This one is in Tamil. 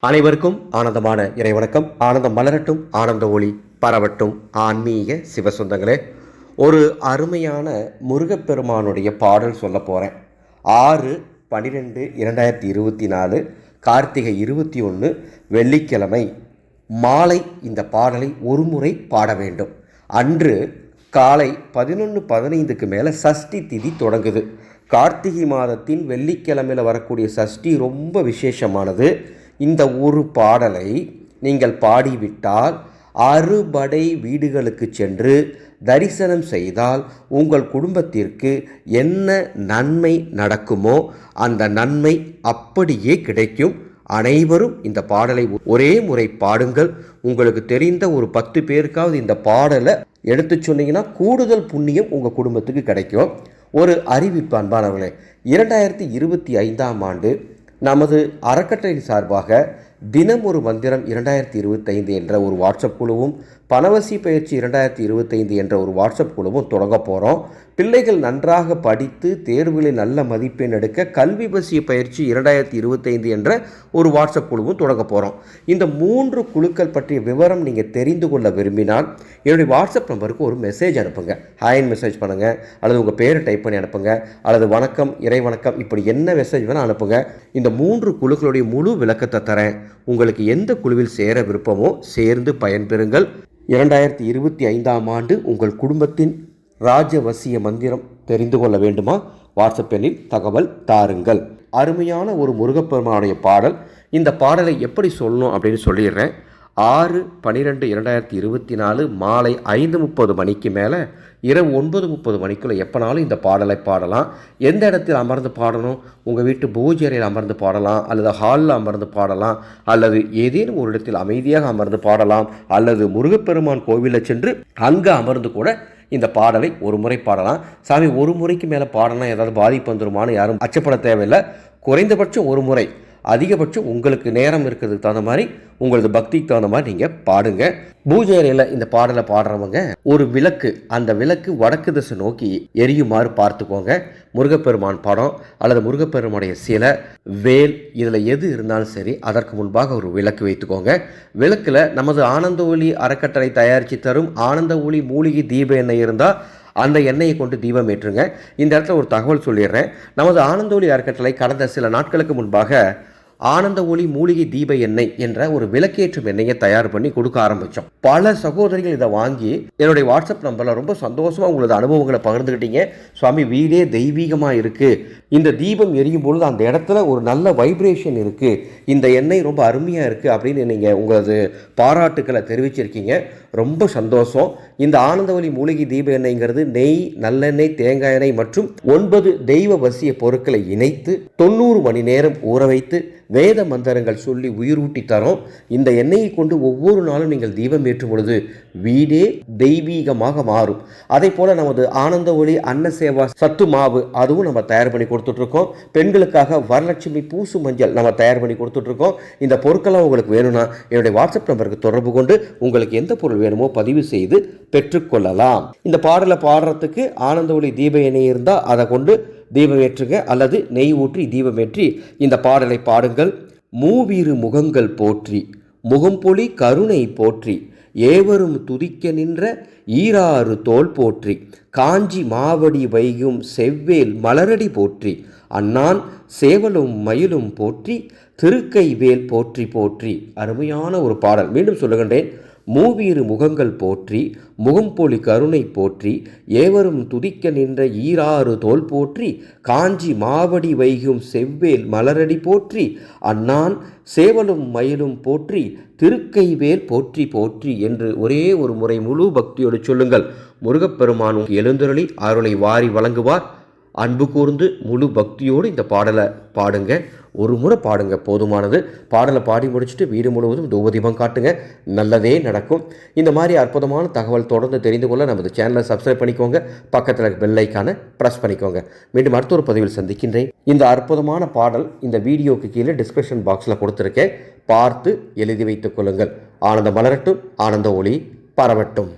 அனைவருக்கும் ஆனந்தமான இறைவணக்கம். ஆனந்தம் மலரட்டும் ஆனந்த ஒளி பரவட்டும். ஆன்மீக சிவசொந்தங்களே ஒரு அருமையான முருகப்பெருமானுடைய பாடல் சொல்ல போகிறேன் ஆறு பன்னிரெண்டு இரண்டாயிரத்தி இருபத்தி நாலு கார்த்திகை இருபத்தி ஒன்று வெள்ளிக்கிழமை மாலை இந்த பாடலை ஒரு முறை பாட வேண்டும். அன்று காலை பதினொன்று பதினைந்துக்கு மேலே சஷ்டி திதி தொடங்குது. கார்த்திகை மாதத்தின் வெள்ளிக்கிழமையில் வரக்கூடிய சஷ்டி ரொம்ப விசேஷமானது. இந்த ஒரு பாடலை நீங்கள் பாடிவிட்டால் அறுபடை வீடுகளுக்கு சென்று தரிசனம் செய்தால் உங்கள் குடும்பத்திற்கு என்ன நன்மை நடக்குமோ அந்த நன்மை அப்படியே கிடைக்கும். அனைவரும் இந்த பாடலை ஒரே முறை பாடுங்கள். உங்களுக்கு தெரிந்த ஒரு பத்து பேருக்காவது இந்த பாடலை எடுத்து சொன்னீங்கன்னா கூடுதல் புண்ணியம் உங்கள் குடும்பத்துக்கு கிடைக்கும். ஒரு அறிவிப்பு அன்பானவர்களே இரண்டாயிரத்தி இருபத்தி ஐந்தாம் ஆண்டு நமது அறக்கட்டளை சார்பாக தினம் ஒரு மந்திரம் இரண்டாயிரத்தி இருபத்தைந்து என்ற ஒரு வாட்ஸ்அப் குழுவும் பணவசி பயிற்சி இரண்டாயிரத்தி இருபத்தைந்து என்ற ஒரு வாட்ஸ்அப் குழுவும் தொடங்க போகிறோம் பிள்ளைகள் நன்றாக படித்து தேர்வுகளில் நல்ல மதிப்பெண் எடுக்க கல்வி பசிய பயிற்சி இரண்டாயிரத்தி இருபத்தைந்து என்ற ஒரு வாட்ஸ்அப் குழுவும் தொடங்க போகிறோம் இந்த மூன்று குழுக்கள் பற்றிய விவரம் நீங்கள் தெரிந்து கொள்ள விரும்பினால் என்னுடைய வாட்ஸ்அப் நம்பருக்கு ஒரு மெசேஜ் அனுப்புங்க. ஹாயின் மெசேஜ் பண்ணுங்கள் அல்லது உங்கள் பேரை டைப் பண்ணி அனுப்புங்க. அல்லது வணக்கம் இறை வணக்கம் இப்படி என்ன மெசேஜ் வேணால் அனுப்புங்க. இந்த மூன்று குழுக்களுடைய முழு விளக்கத்தை தரேன். உங்களுக்கு எந்த குழுவில் சேர விருப்பமோ சேர்ந்து பயன்பெறுங்கள். இரண்டாயிரத்தி இருபத்தி ஐந்தாம் ஆண்டு உங்கள் குடும்பத்தின் ராஜவசிய மந்திரம் தெரிந்து கொள்ள வேண்டுமா? வாட்ஸ்அப் எண்ணில் தகவல் தாருங்கள். அருமையான ஒரு முருகப்பெருமானுடைய பாடல். இந்த பாடலை எப்படி சொல்லணும் அப்படின்னு சொல்லிடுறேன். ஆறு பன்னிரெண்டு இரண்டாயிரத்தி இருபத்தி நாலு மாலை ஐந்து முப்பது மணிக்கு மேலே இரவு ஒன்பது முப்பது மணிக்குள்ளே எப்போனாலும் இந்த பாடலை பாடலாம். எந்த இடத்தில் அமர்ந்து பாடணும்? உங்கள் வீட்டு பூஜை அறையில் அமர்ந்து பாடலாம் அல்லது ஹாலில் அமர்ந்து பாடலாம் அல்லது ஏதேனும் ஒரு இடத்தில் அமைதியாக அமர்ந்து பாடலாம் அல்லது முருகப்பெருமான் கோவிலில் சென்று அங்கே அமர்ந்து கூட இந்த பாடலை ஒரு முறை பாடலாம். சாமி ஒரு முறைக்கு மேலே பாடலாம் ஏதாவது பாதிப்பு வந்துருமான்னு யாரும் அச்சப்பட தேவையில்லை. குறைந்தபட்சம் ஒரு முறை அதிகபட்சம் உங்களுக்கு நேரம் இருக்கிறதுக்கு தகுந்த மாதிரி உங்களது பக்திக்கு தகுந்த மாதிரி நீங்கள் பாடுங்க. பூஜை அறையில் இந்த பாடலை பாடுறவங்க ஒரு விளக்கு அந்த விளக்கு வடக்கு திசை நோக்கி எரியுமாறு பார்த்துக்கோங்க. முருகப்பெருமான் படம் அல்லது முருகப்பெருமானுடைய சிலை வேல் இதில் எது இருந்தாலும் சரி அதற்கு முன்பாக ஒரு விளக்கு வைத்துக்கோங்க. விளக்கில் நமது ஆனந்த ஒளி அறக்கட்டளை தயாரித்து தரும் ஆனந்த ஒளி மூலிகை தீப எண்ணெய் இருந்தால் அந்த எண்ணெயை கொண்டு தீபம் ஏற்றுங்க. இந்த இடத்துல ஒரு தகவல் சொல்லிடுறேன். நமது ஆனந்தோலி அறக்கட்டளை கடந்த சில நாட்களுக்கு முன்பாக ஆனந்த ஒளி மூலிகை தீப எண்ணெய் என்ற ஒரு விளக்கேற்றும் எண்ணெயை தயார் பண்ணி கொடுக்க ஆரம்பித்தோம் பல சகோதரிகள் இதை வாங்கி என்னுடைய வாட்ஸ்அப் நம்பரில் ரொம்ப சந்தோஷமாக உங்களது அனுபவங்களை பகிர்ந்துக்கிட்டீங்க சுவாமி வீடே தெய்வீகமாக இருக்குது இந்த தீபம் எரியும் பொழுது அந்த இடத்துல ஒரு நல்ல வைப்ரேஷன் இருக்குது இந்த எண்ணெய் ரொம்ப அருமையாக இருக்குது அப்படின்னு நீங்கள் உங்களது பாராட்டுக்களை தெரிவிச்சிருக்கீங்க. ரொம்ப சந்தோஷம். இந்த ஆனந்தவழி மூலிகை தீப எண்ணெய்ங்கிறது நெய் நல்லெண்ணெய் தேங்காய் எண்ணெய் மற்றும் ஒன்பது தெய்வ வசிய பொருட்களை இணைத்து தொண்ணூறு மணி நேரம் ஊற வைத்து வேத மந்திரங்கள் சொல்லி உயிரூட்டி தரோம். இந்த எண்ணெயை கொண்டு ஒவ்வொரு நாளும் நீங்கள் தீபம் ஏற்றும் பொழுது வீடே தெய்வீகமாக மாறும். அதே போல் நமது ஆனந்த ஒளி அன்ன சேவா சத்து மாவு அதுவும் நம்ம தயார் பண்ணி கொடுத்துட்ருக்கோம். பெண்களுக்காக வரலட்சுமி பூசு மஞ்சள் நம்ம தயார் பண்ணி கொடுத்துட்ருக்கோம். இந்த பொருட்கள்லாம் உங்களுக்கு வேணும்னா என்னுடைய வாட்ஸ்அப் நம்பருக்கு தொடர்பு கொண்டு உங்களுக்கு எந்த பொருள் வேணுமோ பதிவு செய்து பெற்றுக்கொள்ளலாம். இந்த பாடலை பாடுறதுக்கு ஆனந்த ஒளி தீப எண்ணெய் இருந்தால் அதை கொண்டு தீபம் ஏற்றுங்க அல்லது நெய் ஊற்றி தீபம் ஏற்றி இந்த பாடலை பாடுங்கள். மூவீறு முகங்கள் போற்றி முகம்பொலி கருணை போற்றி ஏவரும் துதிக்க நின்ற ஈராறு தோல் போற்றி காஞ்சி மாவடி வைகும் செவ்வேல் மலரடி போற்றி அண்ணான் சேவலும் மயிலும் போற்றி திருக்கை வேல் போற்றி போற்றி. அருமையான ஒரு பாடல். மீண்டும் சொல்லுகின்றேன். மூவீறு முகங்கள் போற்றி முகம்பொலி கருணை போற்றி ஏவரும் துதிக்க நின்ற ஈராறு தோல் போற்றி காஞ்சி மாவடி வைகும் செவ்வேல் மலரடி போற்றி அண்ணான் சேவலும் மயிலும் போற்றி திருக்கைவேல் போற்றி போற்றி என்று ஒரே ஒரு முறை முழு பக்தியோடு சொல்லுங்கள். முருகப்பெருமானும் எழுந்தருளி அருளை வாரி வழங்குவார். அன்பு கூர்ந்து முழு பக்தியோடு இந்த பாடலை பாடுங்க. ஒரு முறை பாடுங்க போதுமானது. பாடலை பாடி முடிச்சுட்டு வீடு முழுவதும் தூபதீபம் காட்டுங்க. நல்லதே நடக்கும். இந்த மாதிரி அற்புதமான தகவல் தொடர்ந்து தெரிந்து கொள்ள நமது சேனலை சப்ஸ்கிரைப் பண்ணிக்கோங்க. பக்கத்தில் பெல்லைக்கான ப்ரெஸ் பண்ணிக்கோங்க. மீண்டும் அடுத்த ஒரு பதிவில் சந்திக்கின்றேன். இந்த அற்புதமான பாடல் இந்த வீடியோக்கு கீழே டிஸ்கிரிப்ஷன் பாக்ஸில் கொடுத்துருக்கேன். பார்த்து எழுதி வைத்துக் கொள்ளுங்கள். ஆனந்த மலரட்டும் ஆனந்த ஒளி பரவட்டும்.